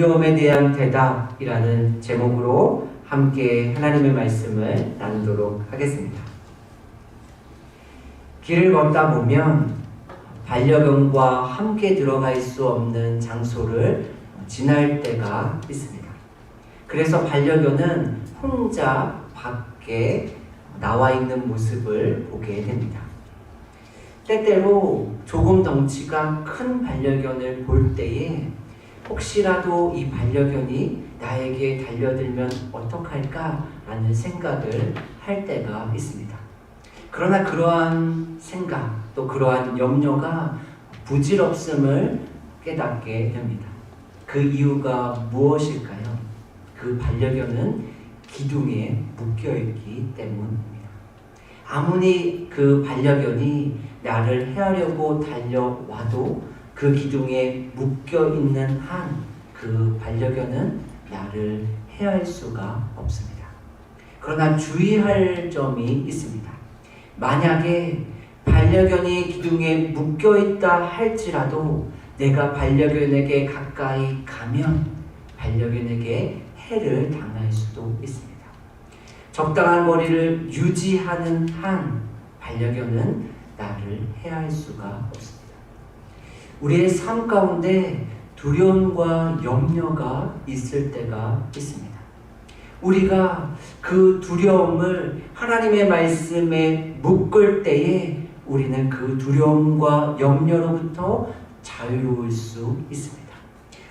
두려움에 대한 대답이라는 제목으로 함께 하나님의 말씀을 나누도록 하겠습니다. 길을 걷다 보면 반려견과 함께 들어갈 수 없는 장소를 지날 때가 있습니다. 그래서 반려견은 혼자 밖에 나와 있는 모습을 보게 됩니다. 때때로 조금 덩치가 큰 반려견을 볼 때에 혹시라도 이 반려견이 나에게 달려들면 어떡할까라는 생각을 할 때가 있습니다. 그러나 그러한 생각 또 그러한 염려가 부질없음을 깨닫게 됩니다. 그 이유가 무엇일까요? 그 반려견은 기둥에 묶여 있기 때문입니다. 아무리 그 반려견이 나를 해하려고 달려와도 그 기둥에 묶여 있는 한 그 반려견은 나를 해할 수가 없습니다. 그러나 주의할 점이 있습니다. 만약에 반려견이 기둥에 묶여 있다 할지라도 내가 반려견에게 가까이 가면 반려견에게 해를 당할 수도 있습니다. 적당한 거리를 유지하는 한 반려견은 나를 해할 수가 없습니다. 우리의 삶 가운데 두려움과 염려가 있을 때가 있습니다. 우리가 그 두려움을 하나님의 말씀에 묶을 때에 우리는 그 두려움과 염려로부터 자유로울 수 있습니다.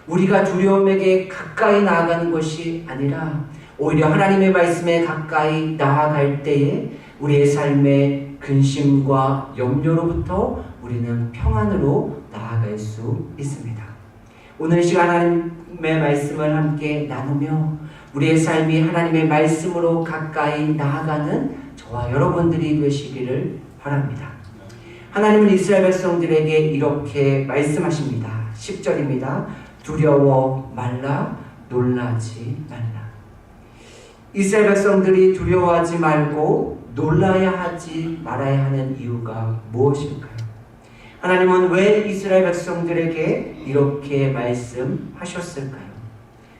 우리가 두려움에게 가까이 나아가는 것이 아니라 오히려 하나님의 말씀에 가까이 나아갈 때에 우리의 삶의 근심과 염려로부터 우리는 평안으로 나아갈 수 있습니다. 오늘 시간 하나님의 말씀을 함께 나누며 우리의 삶이 하나님의 말씀으로 가까이 나아가는 저와 여러분들이 되시기를 바랍니다. 하나님은 이스라엘 백성들에게 이렇게 말씀하십니다. 10절입니다. 두려워 말라 놀라지 말라. 이스라엘 백성들이 두려워하지 말고 놀라야 하지 말아야 하는 이유가 무엇일까요? 하나님은 왜 이스라엘 백성들에게 이렇게 말씀하셨을까요?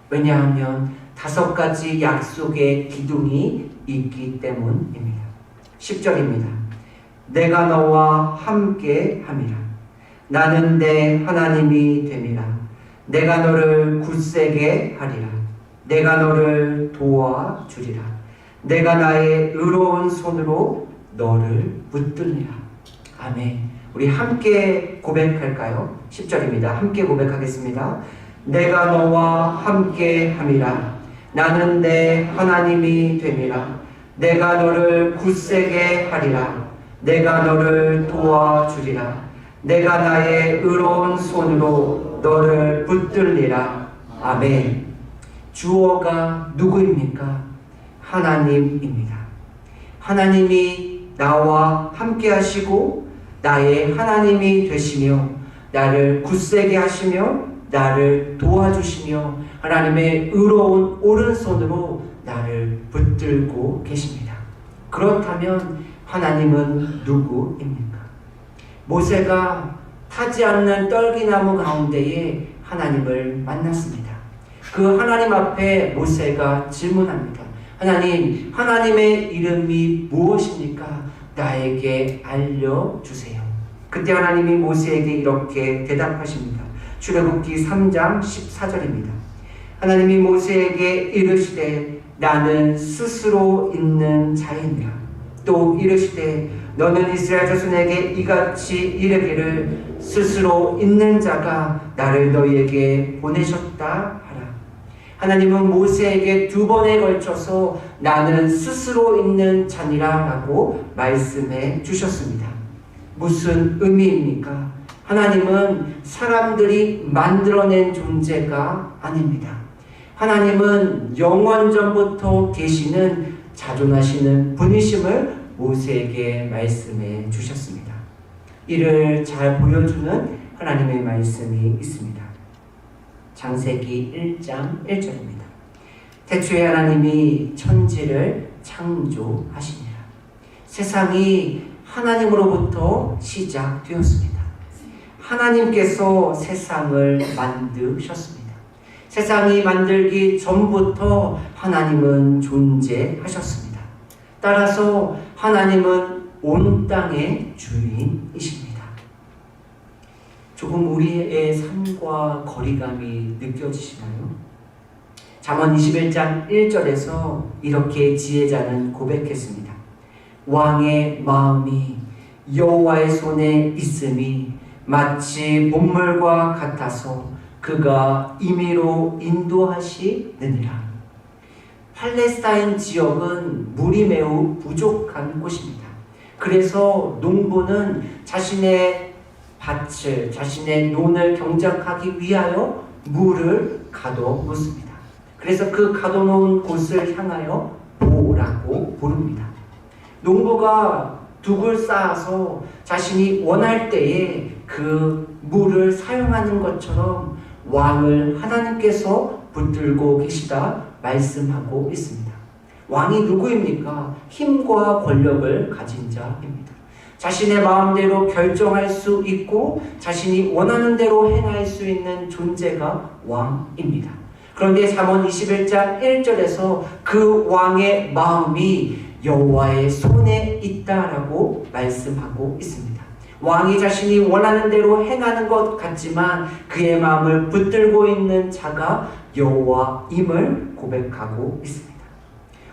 왜냐하면 다섯 가지 약속의 기둥이 있기 때문입니다. 10절입니다. 내가 너와 함께 함이라. 나는 내 하나님이 됨이라. 내가 너를 굳세게 하리라. 내가 너를 도와주리라. 내가 나의 의로운 손으로 너를 붙들리라. 아멘. 우리 함께 고백할까요? 10절입니다. 함께 고백하겠습니다. 내가 너와 함께 함이라. 나는 내 하나님이 됨이라. 내가 너를 굳세게 하리라. 내가 너를 도와주리라. 내가 나의 의로운 손으로 너를 붙들리라. 아멘. 주어가 누구입니까? 하나님입니다. 하나님이 나와 함께 하시고 나의 하나님이 되시며 나를 굳세게 하시며 나를 도와주시며 하나님의 의로운 오른손으로 나를 붙들고 계십니다. 그렇다면 하나님은 누구입니까? 모세가 타지 않는 떨기나무 가운데에 하나님을 만났습니다. 그 하나님 앞에 모세가 질문합니다. 하나님, 하나님의 이름이 무엇입니까? 나에게 알려주세요. 그때 하나님이 모세에게 이렇게 대답하십니다. 출애굽기 3장 14절입니다. 하나님이 모세에게 이르시되 나는 스스로 있는 자이니라. 또 이르시되 너는 이스라엘 자손에게 이같이 이르기를 스스로 있는 자가 나를 너희에게 보내셨다 하나님은 모세에게 두 번에 걸쳐서 나는 스스로 있는 자니라 라고 말씀해 주셨습니다. 무슨 의미입니까? 하나님은 사람들이 만들어낸 존재가 아닙니다. 하나님은 영원 전부터 계시는 자존하시는 분이심을 모세에게 말씀해 주셨습니다. 이를 잘 보여주는 하나님의 말씀이 있습니다. 장세기 1장 1절입니다. 태초에 하나님이 천지를 창조하시니라. 세상이 하나님으로부터 시작되었습니다. 하나님께서 세상을 만드셨습니다. 세상이 만들기 전부터 하나님은 존재하셨습니다. 따라서 하나님은 온 땅의 주인이십니다. 조금 우리의 삶과 거리감이 느껴지시나요? 잠언 21장 1절에서 이렇게 지혜자는 고백했습니다. 왕의 마음이 여호와의 손에 있음이 마치 문물과 같아서 그가 임의로 인도하시느니라. 팔레스타인 지역은 물이 매우 부족한 곳입니다. 그래서 농부는 자신의 밭을, 자신의 논을 경작하기 위하여 물을 가둬놓습니다. 그래서 그 가둬놓은 곳을 향하여 보라고 부릅니다. 농부가 둑을 쌓아서 자신이 원할 때에 그 물을 사용하는 것처럼 왕을 하나님께서 붙들고 계시다 말씀하고 있습니다. 왕이 누구입니까? 힘과 권력을 가진 자입니다. 자신의 마음대로 결정할 수 있고 자신이 원하는 대로 행할 수 있는 존재가 왕입니다. 그런데 잠언 21장 1절에서 그 왕의 마음이 여호와의 손에 있다라고 말씀하고 있습니다. 왕이 자신이 원하는 대로 행하는 것 같지만 그의 마음을 붙들고 있는 자가 여호와임을 고백하고 있습니다.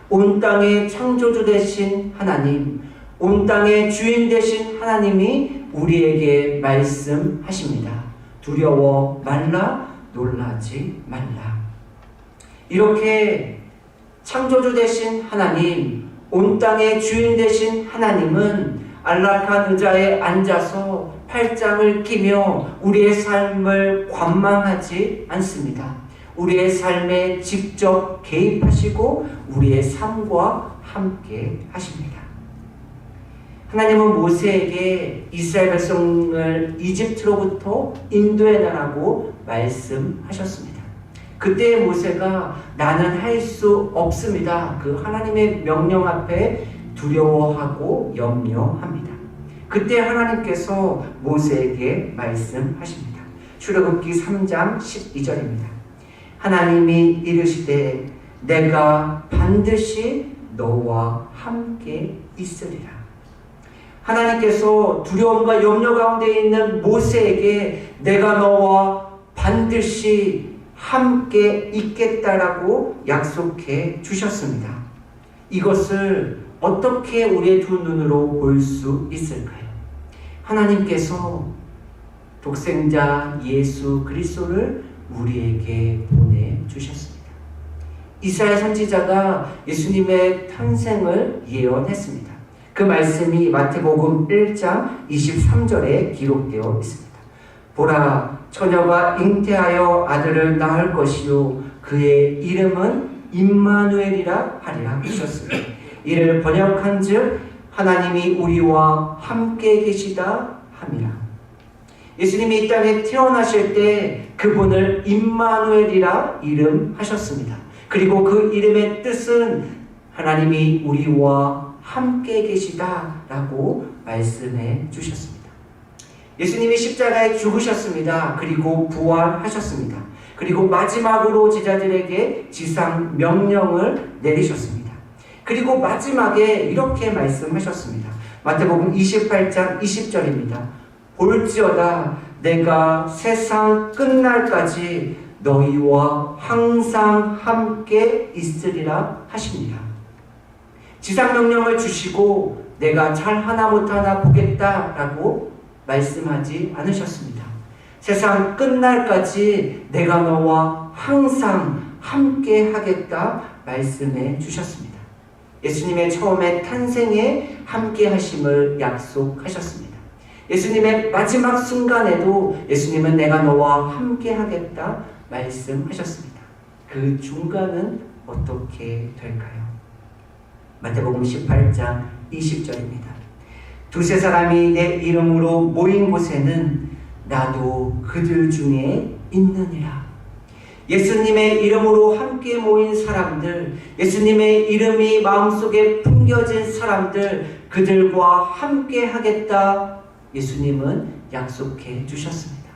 온 땅의 창조주 되신 하나님, 온 땅의 주인 되신 하나님이 우리에게 말씀하십니다. 두려워 말라, 놀라지 말라. 이렇게 창조주 되신 하나님, 온 땅의 주인 되신 하나님은 안락한 의자에 앉아서 팔짱을 끼며 우리의 삶을 관망하지 않습니다. 우리의 삶에 직접 개입하시고 우리의 삶과 함께 하십니다. 하나님은 모세에게 이스라엘 백성을 이집트로부터 인도해 나라고 말씀하셨습니다. 그때 모세가 나는 할 수 없습니다. 그 하나님의 명령 앞에 두려워하고 염려합니다. 그때 하나님께서 모세에게 말씀하십니다. 출애굽기 3장 12절입니다. 하나님이 이르시되 내가 반드시 너와 함께 있으리라. 하나님께서 두려움과 염려 가운데 있는 모세에게 내가 너와 반드시 함께 있겠다라고 약속해 주셨습니다. 이것을 어떻게 우리의 두 눈으로 볼 수 있을까요? 하나님께서 독생자 예수 그리스도를 우리에게 보내 주셨습니다. 이스라엘 선지자가 예수님의 탄생을 예언했습니다. 그 말씀이 마태복음 1장 23절에 기록되어 있습니다. 보라 처녀가 잉태하여 아들을 낳을 것이요 그의 이름은 임마누엘이라 하리라 하셨습니다. 이를 번역한즉 하나님이 우리와 함께 계시다 함이라. 예수님이 이 땅에 태어나실 때 그분을 임마누엘이라 이름하셨습니다. 그리고 그 이름의 뜻은 하나님이 우리와 함께 계시다라고 말씀해 주셨습니다. 예수님이 십자가에 죽으셨습니다. 그리고 부활하셨습니다. 그리고 마지막으로 제자들에게 지상 명령을 내리셨습니다. 그리고 마지막에 이렇게 말씀하셨습니다. 마태복음 28장 20절입니다. 볼지어다 내가 세상 끝날까지 너희와 항상 함께 있으리라 하십니다. 지상 명령을 주시고 내가 잘 하나 못하나 보겠다라고 말씀하지 않으셨습니다. 세상 끝날까지 내가 너와 항상 함께 하겠다 말씀해 주셨습니다. 예수님의 처음에 탄생에 함께 하심을 약속하셨습니다. 예수님의 마지막 순간에도 예수님은 내가 너와 함께 하겠다 말씀하셨습니다. 그 중간은 어떻게 될까요? 마태복음 18장 20절입니다. 두세 사람이 내 이름으로 모인 곳에는 나도 그들 중에 있느니라. 예수님의 이름으로 함께 모인 사람들, 예수님의 이름이 마음속에 품겨진 사람들, 그들과 함께 하겠다 예수님은 약속해 주셨습니다.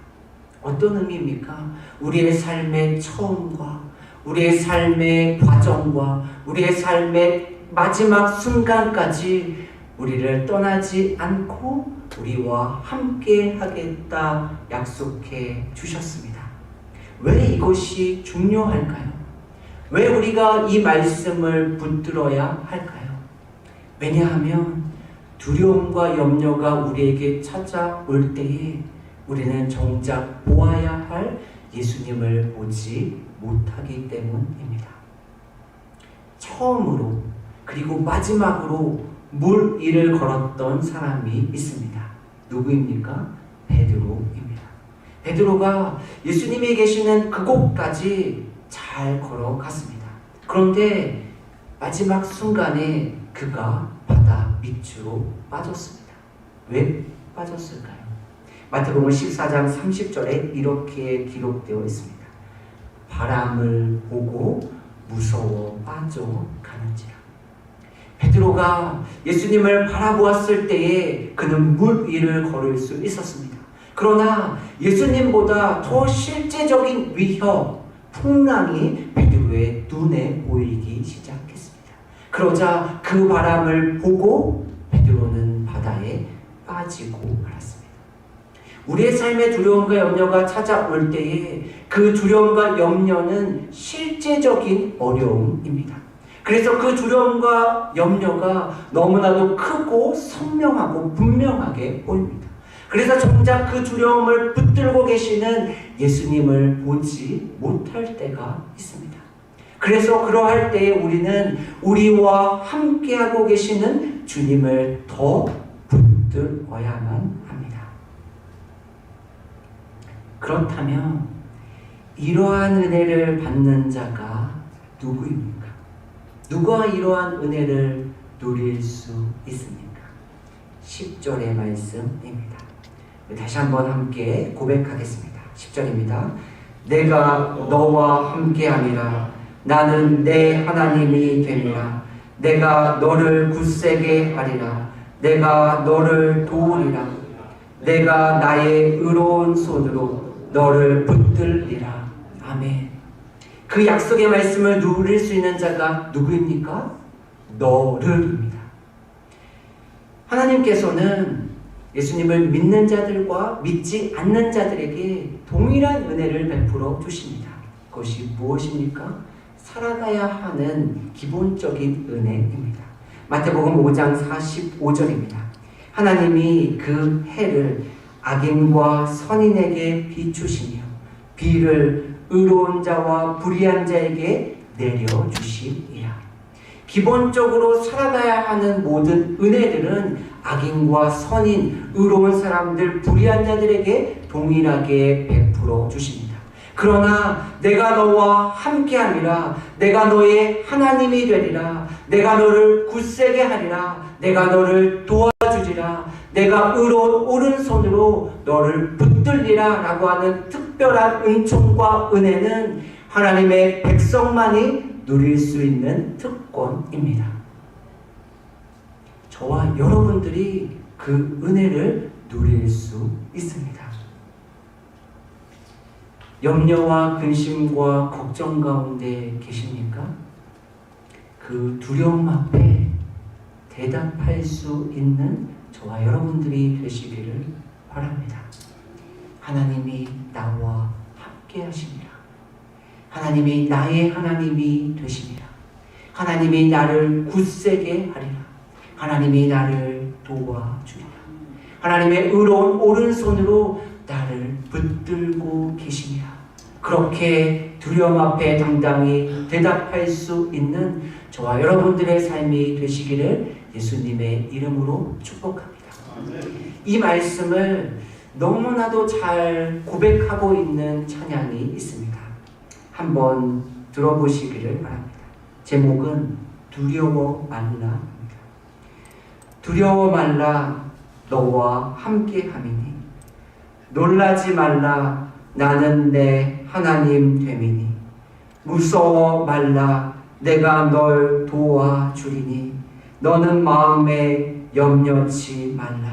어떤 의미입니까? 우리의 삶의 처음과 우리의 삶의 과정과 우리의 삶의 마지막 순간까지 우리를 떠나지 않고 우리와 함께 하겠다 약속해 주셨습니다. 왜 이것이 중요할까요? 왜 우리가 이 말씀을 붙들어야 할까요? 왜냐하면 두려움과 염려가 우리에게 찾아올 때에 우리는 정작 보아야 할 예수님을 보지 못하기 때문입니다. 처음으로 그리고 마지막으로 물 위를 걸었던 사람이 있습니다. 누구입니까? 베드로입니다. 베드로가 예수님이 계시는 그곳까지 잘 걸어갔습니다. 그런데 마지막 순간에 그가 바다 밑으로 빠졌습니다. 왜 빠졌을까요? 마태복음 14장 30절에 이렇게 기록되어 있습니다. 바람을 보고 무서워 빠져 가는지라. 베드로가 예수님을 바라보았을 때에 그는 물 위를 걸을 수 있었습니다. 그러나 예수님보다 더 실제적인 위협, 풍랑이 베드로의 눈에 보이기 시작했습니다. 그러자 그 바람을 보고 베드로는 바다에 빠지고 말았습니다. 우리의 삶의 두려움과 염려가 찾아올 때에 그 두려움과 염려는 실제적인 어려움입니다. 그래서 그 두려움과 염려가 너무나도 크고 선명하고 분명하게 보입니다. 그래서 정작 그 두려움을 붙들고 계시는 예수님을 보지 못할 때가 있습니다. 그래서 그러할 때에 우리는 우리와 함께하고 계시는 주님을 더 붙들어야만 합니다. 그렇다면 이러한 은혜를 받는 자가 누구입니까? 누가 이러한 은혜를 누릴 수 있습니까? 10절의 말씀입니다. 다시 한번 함께 고백하겠습니다. 10절입니다. 내가 너와 함께함이라 나는 내 하나님이 됨이라 내가 너를 굳세게 하리라 내가 너를 도우리라 내가 나의 의로운 손으로 너를 붙들리라 아멘 그 약속의 말씀을 누릴 수 있는 자가 누구입니까? 너를입니다 하나님께서는 예수님을 믿는 자들과 믿지 않는 자들에게 동일한 은혜를 베풀어 주십니다. 그것이 무엇입니까? 살아가야 하는 기본적인 은혜입니다. 마태복음 5장 45절입니다. 하나님이 그 해를 악인과 선인에게 비추시며 비를 의로운 자와 불의한 자에게 내려주시리라. 기본적으로 살아가야 하는 모든 은혜들은 악인과 선인, 의로운 사람들, 불의한 자들에게 동일하게 베풀어 주십니다. 그러나 내가 너와 함께함이라 내가 너의 하나님이 되리라 내가 너를 굳세게 하리라 내가 너를 도와주리라 내가 의로운 오른손으로 너를 붙들리라 라고 하는 특 별한 은총과 은혜는 하나님의 백성만이 누릴 수 있는 특권입니다. 저와 여러분들이 그 은혜를 누릴 수 있습니다. 염려와 근심과 걱정 가운데 계십니까? 그 두려움 앞에 대답할 수 있는 저와 여러분들이 되시기를 바랍니다. 하나님이 나와 함께 하십니다. 하나님이 나의 하나님이 되십니다. 하나님이 나를 굳세게 하리라. 하나님이 나를 도와주리라. 하나님의 의로운 오른손으로 나를 붙들고 계시니라. 그렇게 두려움 앞에 당당히 대답할 수 있는 저와 여러분들의 삶이 되시기를 예수님의 이름으로 축복합니다. 이 말씀을 너무나도 잘 고백하고 있는 찬양이 있습니다. 한번 들어보시기를 바랍니다. 제목은 두려워 말라입니다. 두려워 말라 너와 함께 함이니 놀라지 말라 나는 내 하나님 됨이니 무서워 말라 내가 널 도와주리니 너는 마음에 염려치 말라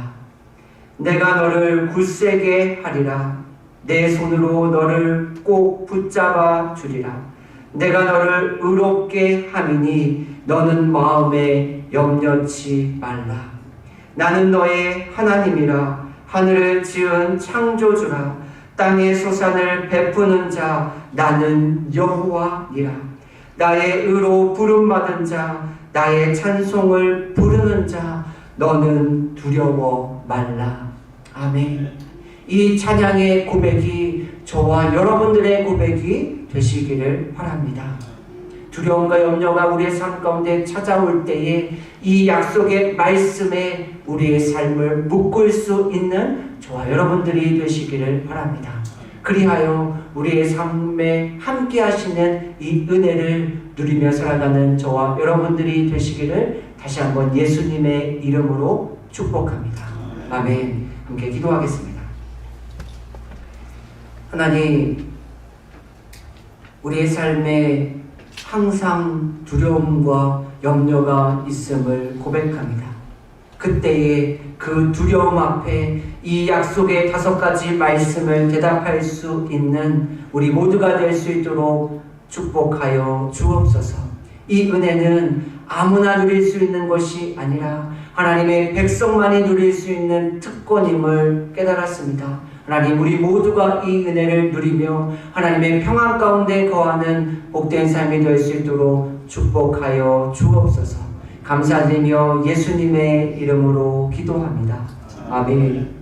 내가 너를 굳세게 하리라. 내 손으로 너를 꼭 붙잡아 주리라. 내가 너를 의롭게 함이니 너는 마음에 염려치 말라. 나는 너의 하나님이라. 하늘을 지은 창조주라. 땅의 소산을 베푸는 자 나는 여호와니라. 나의 의로 부름 받은 자 나의 찬송을 부르는 자 너는 두려워 말라 아멘 이 찬양의 고백이 저와 여러분들의 고백이 되시기를 바랍니다 두려움과 염려가 우리의 삶 가운데 찾아올 때에 이 약속의 말씀에 우리의 삶을 묶을 수 있는 저와 여러분들이 되시기를 바랍니다. 그리하여 우리의 삶에 함께 하시는 이 은혜를 누리며 살아가는 저와 여러분들이 되시기를 다시 한번 예수님의 이름으로 축복합니다. 아멘. 함께 기도하겠습니다. 하나님, 우리의 삶에 항상 두려움과 염려가 있음을 고백합니다. 그때에 그 두려움 앞에 이 약속의 다섯 가지 말씀을 대답할 수 있는 우리 모두가 될 수 있도록 축복하여 주옵소서. 이 은혜는 아무나 누릴 수 있는 것이 아니라 하나님의 백성만이 누릴 수 있는 특권임을 깨달았습니다. 하나님 우리 모두가 이 은혜를 누리며 하나님의 평안 가운데 거하는 복된 삶이 될 수 있도록 축복하여 주옵소서. 감사드리며 예수님의 이름으로 기도합니다. 아멘.